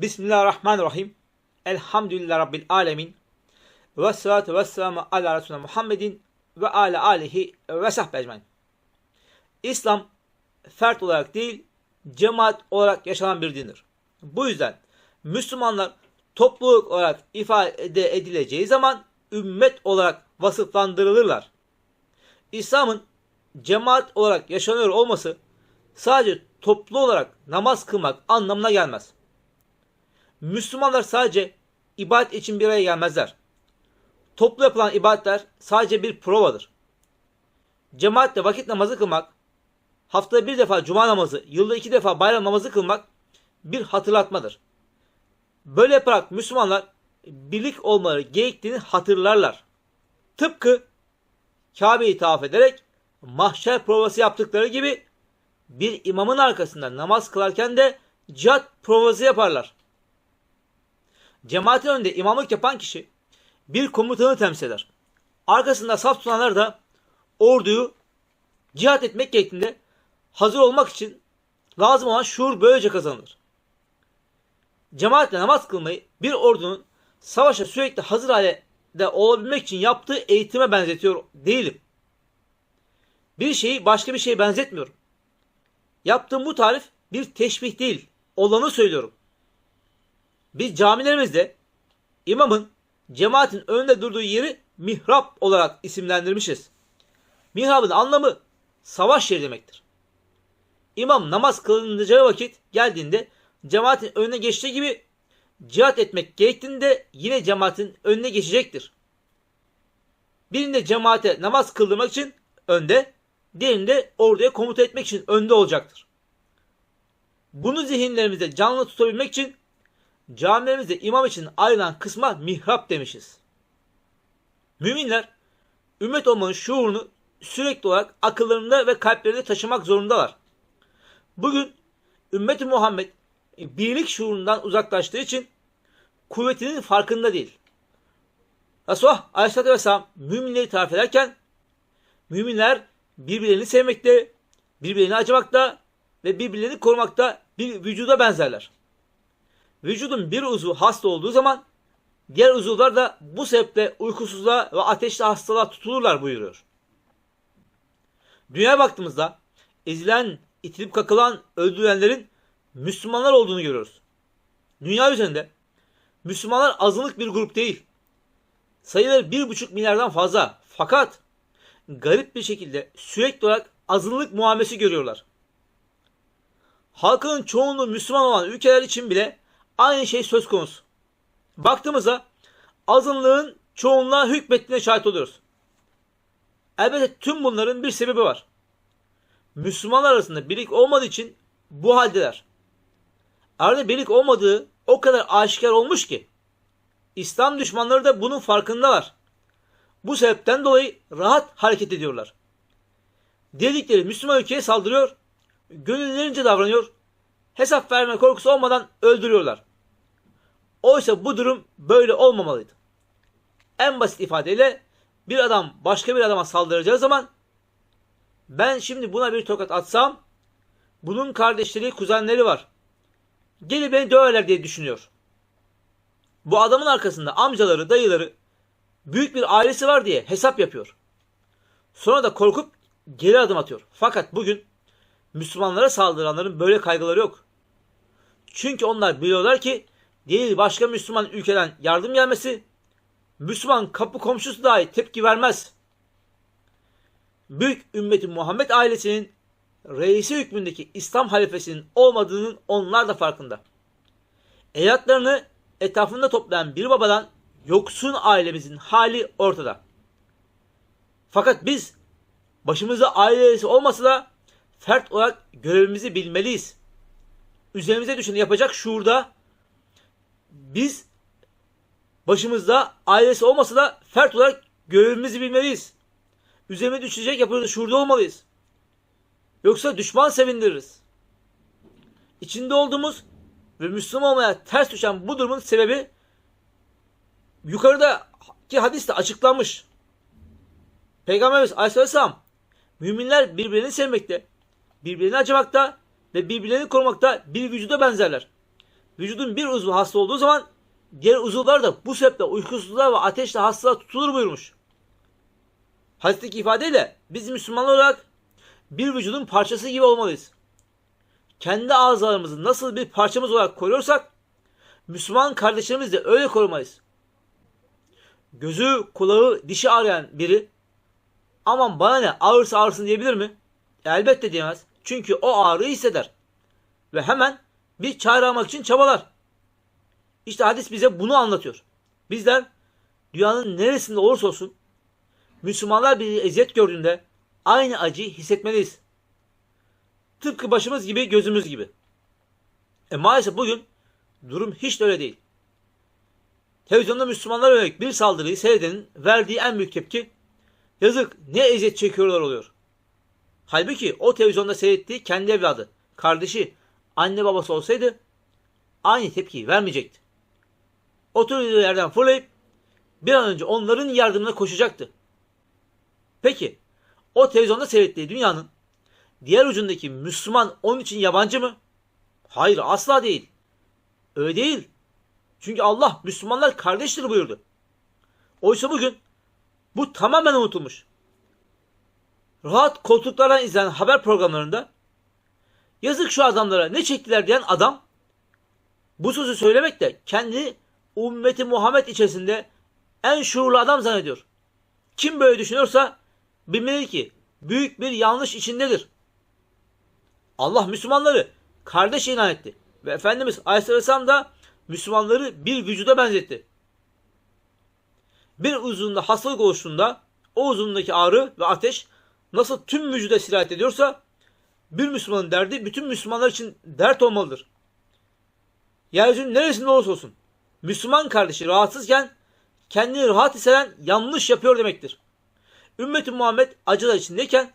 Bismillahirrahmanirrahim. Elhamdülillah Rabbil alemin. Ve salatu ve selamu ala Resulüne Muhammedin ve ala alihi ve sahbe. İslam fert olarak değil, cemaat olarak yaşanan bir dindir. Bu yüzden Müslümanlar topluluk olarak ifade edileceği zaman ümmet olarak vasıflandırılırlar. İslam'ın cemaat olarak yaşanıyor olması sadece toplu olarak namaz kılmak anlamına gelmez. Müslümanlar sadece ibadet için bir araya gelmezler. Toplu yapılan ibadetler sadece bir provadır. Cemaatle vakit namazı kılmak, haftada bir defa cuma namazı, yılda iki defa bayram namazı kılmak bir hatırlatmadır. Böyle yaparak Müslümanlar birlik olmaları gerektiğini hatırlarlar. Tıpkı Kabe'yi tavaf ederek mahşer provası yaptıkları gibi bir imamın arkasında namaz kılarken de cihat provası yaparlar. Cemaatin önünde imamlık yapan kişi bir komutanı temsil eder. Arkasında saf tutanlar da orduyu cihat etmek gerektiğinde hazır olmak için lazım olan şuur böylece kazanılır. Cemaatle namaz kılmayı bir ordunun savaşa sürekli hazır hale de olabilmek için yaptığı eğitime benzetiyor değilim. Bir şeyi başka bir şeye benzetmiyorum. Yaptığım bu tarif bir teşbih değil, olanı söylüyorum. Biz camilerimizde imamın cemaatin önünde durduğu yeri mihrap olarak isimlendirmişiz. Mihrabın anlamı savaş yeri demektir. İmam namaz kılınacağı vakit geldiğinde cemaatin önüne geçtiği gibi cihat etmek gerektiğinde yine cemaatin önüne geçecektir. Birinde cemaate namaz kıldırmak için önde, diğerinde orduya komuta etmek için önde olacaktır. Bunu zihinlerimizde canlı tutabilmek için camilerimizde imam için ayrılan kısma mihrap demişiz. Müminler ümmet olmanın şuurunu sürekli olarak akıllarında ve kalplerinde taşımak zorundalar. Bugün ümmeti Muhammed birlik şuurundan uzaklaştığı için kuvvetinin farkında değil. Resulullah Aleyhisselatü Vesselam müminleri tarif ederken müminler birbirlerini sevmekte, birbirlerini acımakta ve birbirlerini korumakta bir vücuda benzerler. Vücudun bir uzvu hasta olduğu zaman diğer uzuvlar da bu sebeple uykusuzluğa ve ateşli hastalığa tutulurlar buyuruyor. Dünyaya baktığımızda ezilen, itilip kakılan, öldürülenlerin Müslümanlar olduğunu görüyoruz. Dünya üzerinde Müslümanlar azınlık bir grup değil. Sayıları bir buçuk milyardan fazla. Fakat garip bir şekilde sürekli olarak azınlık muamelesi görüyorlar. Halkının çoğunluğu Müslüman olan ülkeler için bile aynı şey söz konusu. Baktığımızda azınlığın çoğunluğa hükmettiğine şahit oluyoruz. Elbette tüm bunların bir sebebi var. Müslümanlar arasında birlik olmadığı için bu haldeler. Arada birlik olmadığı o kadar aşikar olmuş ki İslam düşmanları da bunun farkındalar. Bu sebepten dolayı rahat hareket ediyorlar. Dedikleri Müslüman ülkeye saldırıyor, gönüllerince davranıyor, hesap verme korkusu olmadan öldürüyorlar. Oysa bu durum böyle olmamalıydı. En basit ifadeyle bir adam başka bir adama saldıracağı zaman ben şimdi buna bir tokat atsam bunun kardeşleri, kuzenleri var. Gelip beni döverler diye düşünüyor. Bu adamın arkasında amcaları, dayıları, büyük bir ailesi var diye hesap yapıyor. Sonra da korkup geri adım atıyor. Fakat bugün Müslümanlara saldıranların böyle kaygıları yok. Çünkü onlar biliyorlar ki değil başka Müslüman ülkeden yardım gelmesi Müslüman kapı komşusu dahi tepki vermez. Büyük ümmeti Muhammed ailesinin reisi hükmündeki İslam halifesinin olmadığının onlar da farkında. Evlatlarını etrafında toplayan bir babadan yoksun ailemizin hali ortada. Fakat biz başımızda ailesi olmasa da fert olarak görevimizi bilmeliyiz. Üzerimize düşeni yapacak şuurda biz başımızda ailesi olmasa da fert olarak görevimizi bilmeliyiz. Üzerime düşecek yapıyoruz şuurda olmalıyız. Yoksa düşman sevindiririz. İçinde olduğumuz ve Müslüman olmaya ters düşen bu durumun sebebi yukarıdaki hadiste açıklanmış. Peygamberimiz Aleyhisselam müminler birbirini sevmekte, birbirini acımakta ve birbirlerini korumakta bir vücuda benzerler. Vücudun bir uzvu hasta olduğu zaman diğer uzuvlar da bu sebeple uykusuzluğa ve ateşle hastalığa tutulur buyurmuş. Haditteki ifadeyle biz Müslümanlar olarak bir vücudun parçası gibi olmalıyız. Kendi ağızlarımızı nasıl bir parçamız olarak koruyorsak Müslüman kardeşlerimiz de öyle korumayız. Gözü, kulağı, dişi ağrıyan biri aman bana ne ağırsa ağrısın diyebilir mi? Elbette diyemez. Çünkü o ağrıyı hisseder. Ve hemen bir çare almak için çabalar. İşte hadis bize bunu anlatıyor. Bizler dünyanın neresinde olursa olsun Müslümanlar bir eziyet gördüğünde aynı acıyı hissetmeliyiz. Tıpkı başımız gibi gözümüz gibi. E maalesef bugün durum hiç de öyle değil. Televizyonda Müslümanlara yönelik bir saldırıyı seyredenin verdiği en büyük tepki yazık ne eziyet çekiyorlar oluyor. Halbuki o televizyonda seyrettiği kendi evladı, kardeşi, anne babası olsaydı aynı tepkiyi vermeyecekti. Oturduğu yerden fırlayıp bir an önce onların yardımına koşacaktı. Peki o televizyonda seyrettiği dünyanın diğer ucundaki Müslüman onun için yabancı mı? Hayır asla değil. Öyle değil. Çünkü Allah Müslümanlar kardeştir buyurdu. Oysa bugün bu tamamen unutulmuş. Rahat koltuklardan izlenen haber programlarında yazık şu adamlara ne çektiler diyen adam bu sözü söylemekle kendi ümmeti Muhammed içerisinde en şuurlu adam zannediyor. Kim böyle düşünüyorsa bilmeli ki büyük bir yanlış içindedir. Allah Müslümanları kardeş ilan etti. Ve Efendimiz Aleyhisselam da Müslümanları bir vücuda benzetti. Bir uzunluğunda hastalık oluştuğunda o uzunluğundaki ağrı ve ateş nasıl tüm vücuda sirayet ediyorsa bir Müslümanın derdi bütün Müslümanlar için dert olmalıdır. Yeryüzünün neresinde olursa olsun Müslüman kardeşi rahatsızken kendini rahat hisseden yanlış yapıyor demektir. Ümmet-i Muhammed acılar içindeyken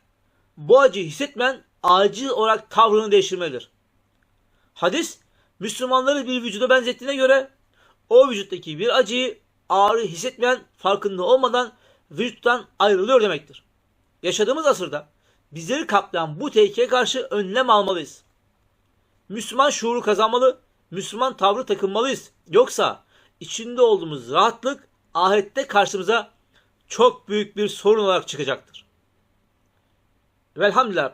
bu acıyı hissetmeyen acil olarak tavrını değiştirmelidir. Hadis Müslümanları bir vücuda benzettiğine göre o vücuttaki bir acıyı ağrı hissetmeyen farkında olmadan vücuttan ayrılıyor demektir. Yaşadığımız asırda bizleri kaplayan bu tehlikeye karşı önlem almalıyız. Müslüman şuuru kazanmalı, Müslüman tavrı takınmalıyız. Yoksa içinde olduğumuz rahatlık ahirette karşımıza çok büyük bir sorun olarak çıkacaktır. Velhamdülillah.